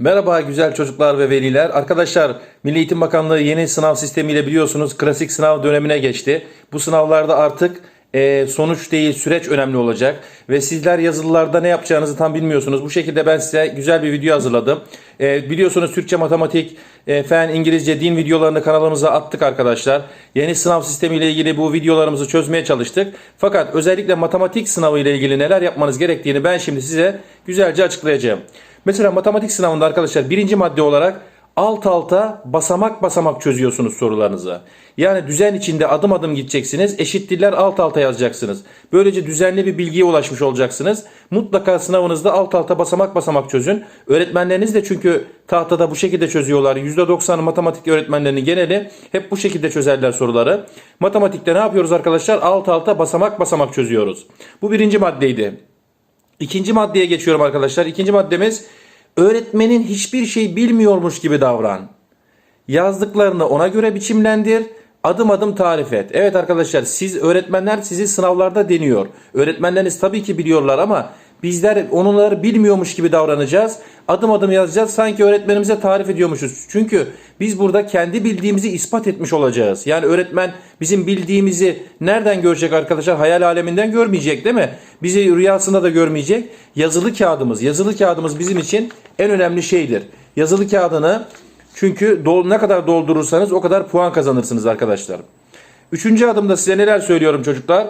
Merhaba güzel çocuklar ve veliler. Arkadaşlar Milli Eğitim Bakanlığı yeni sınav sistemiyle biliyorsunuz klasik sınav dönemine geçti. Bu sınavlarda artık e, sonuç değil süreç önemli olacak. Ve sizler yazılılarda ne yapacağınızı tam bilmiyorsunuz. Bu şekilde ben size güzel bir video hazırladım. E, biliyorsunuz Türkçe, matematik, e, fen, İngilizce, din videolarını kanalımıza attık arkadaşlar. Yeni sınav sistemiyle ilgili bu videolarımızı çözmeye çalıştık. Fakat özellikle matematik sınavı ile ilgili neler yapmanız gerektiğini ben şimdi size güzelce açıklayacağım. Mesela matematik sınavında arkadaşlar birinci madde olarak alt alta basamak basamak çözüyorsunuz sorularınızı. Yani düzen içinde adım adım gideceksiniz. Eşittirler alt alta yazacaksınız. Böylece düzenli bir bilgiye ulaşmış olacaksınız. Mutlaka sınavınızda alt alta basamak basamak çözün. Öğretmenleriniz de çünkü tahtada bu şekilde çözüyorlar. %90 matematik öğretmenlerinin geneli hep bu şekilde çözerler soruları. Matematikte ne yapıyoruz arkadaşlar? Alt alta basamak basamak çözüyoruz. Bu birinci maddeydi. İkinci maddeye geçiyorum arkadaşlar. İkinci maddemiz öğretmenin hiçbir şey bilmiyormuş gibi davran. Yazdıklarını ona göre biçimlendir. Adım adım tarif et. Evet arkadaşlar siz öğretmenler sizi sınavlarda deniyor. Öğretmenleriniz tabii ki biliyorlar ama bizler onları bilmiyormuş gibi davranacağız. Adım adım yazacağız sanki öğretmenimize tarif ediyormuşuz. Çünkü biz burada kendi bildiğimizi ispat etmiş olacağız. Yani öğretmen bizim bildiğimizi nereden görecek arkadaşlar? Hayal aleminden görmeyecek değil mi? Bizi rüyasında da görmeyecek. Yazılı kağıdımız, yazılı kağıdımız bizim için en önemli şeydir. Yazılı kağıdını çünkü ne kadar doldurursanız o kadar puan kazanırsınız arkadaşlar. Üçüncü adımda size neler söylüyorum çocuklar?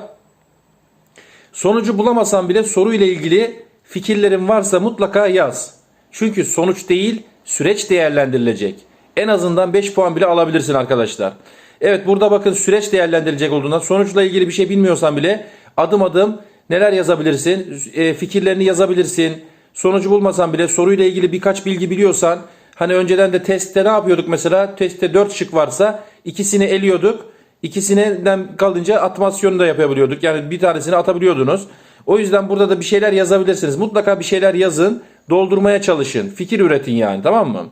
Sonucu bulamasan bile soru ile ilgili fikirlerin varsa mutlaka yaz. Çünkü sonuç değil süreç değerlendirilecek. En azından 5 puan bile alabilirsin arkadaşlar. Evet burada bakın süreç değerlendirilecek olduğundan sonuçla ilgili bir şey bilmiyorsan bile adım adım neler yazabilirsin? E, fikirlerini yazabilirsin. Sonucu bulmasan bile soruyla ilgili birkaç bilgi biliyorsan hani önceden de testte ne yapıyorduk mesela? Testte 4 şık varsa ikisini eliyorduk. İkisinden kalınca atmasyonu da yapabiliyorduk. Yani bir tanesini atabiliyordunuz. O yüzden burada da bir şeyler yazabilirsiniz. Mutlaka bir şeyler yazın. Doldurmaya çalışın. Fikir üretin yani tamam mı?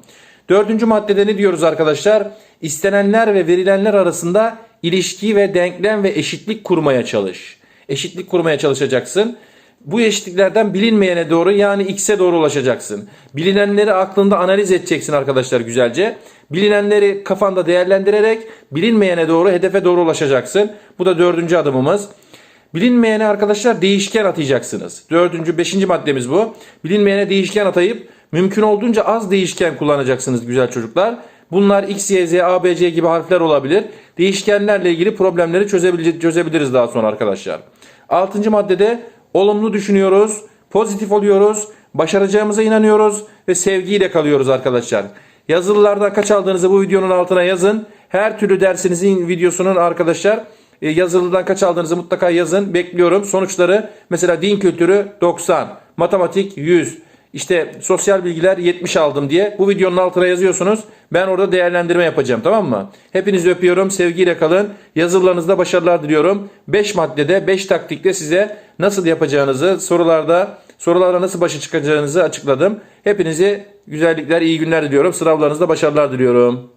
Dördüncü maddede ne diyoruz arkadaşlar? İstenenler ve verilenler arasında ilişki ve denklem ve eşitlik kurmaya çalış. Eşitlik kurmaya çalışacaksın. Bu eşitliklerden bilinmeyene doğru yani x'e doğru ulaşacaksın. Bilinenleri aklında analiz edeceksin arkadaşlar güzelce. Bilinenleri kafanda değerlendirerek bilinmeyene doğru hedefe doğru ulaşacaksın. Bu da dördüncü adımımız. Bilinmeyene arkadaşlar değişken atayacaksınız. Dördüncü, beşinci maddemiz bu. Bilinmeyene değişken atayıp mümkün olduğunca az değişken kullanacaksınız güzel çocuklar. Bunlar x, y, z, a, b, c gibi harfler olabilir. Değişkenlerle ilgili problemleri çözebiliriz daha sonra arkadaşlar. Altıncı maddede olumlu düşünüyoruz, pozitif oluyoruz, başaracağımıza inanıyoruz ve sevgiyle kalıyoruz arkadaşlar. Yazılılardan kaç aldığınızı bu videonun altına yazın. Her türlü dersinizin videosunun arkadaşlar e, yazılıdan kaç aldığınızı mutlaka yazın. Bekliyorum. Sonuçları mesela din kültürü 90, matematik 100, işte sosyal bilgiler 70 aldım diye bu videonun altına yazıyorsunuz. Ben orada değerlendirme yapacağım tamam mı? Hepinizi öpüyorum. Sevgiyle kalın. Yazılarınızda başarılar diliyorum. 5 maddede 5 taktikte size nasıl yapacağınızı sorularda sorulara nasıl başa çıkacağınızı açıkladım. Hepinize güzellikler, iyi günler diliyorum. Sınavlarınızda başarılar diliyorum.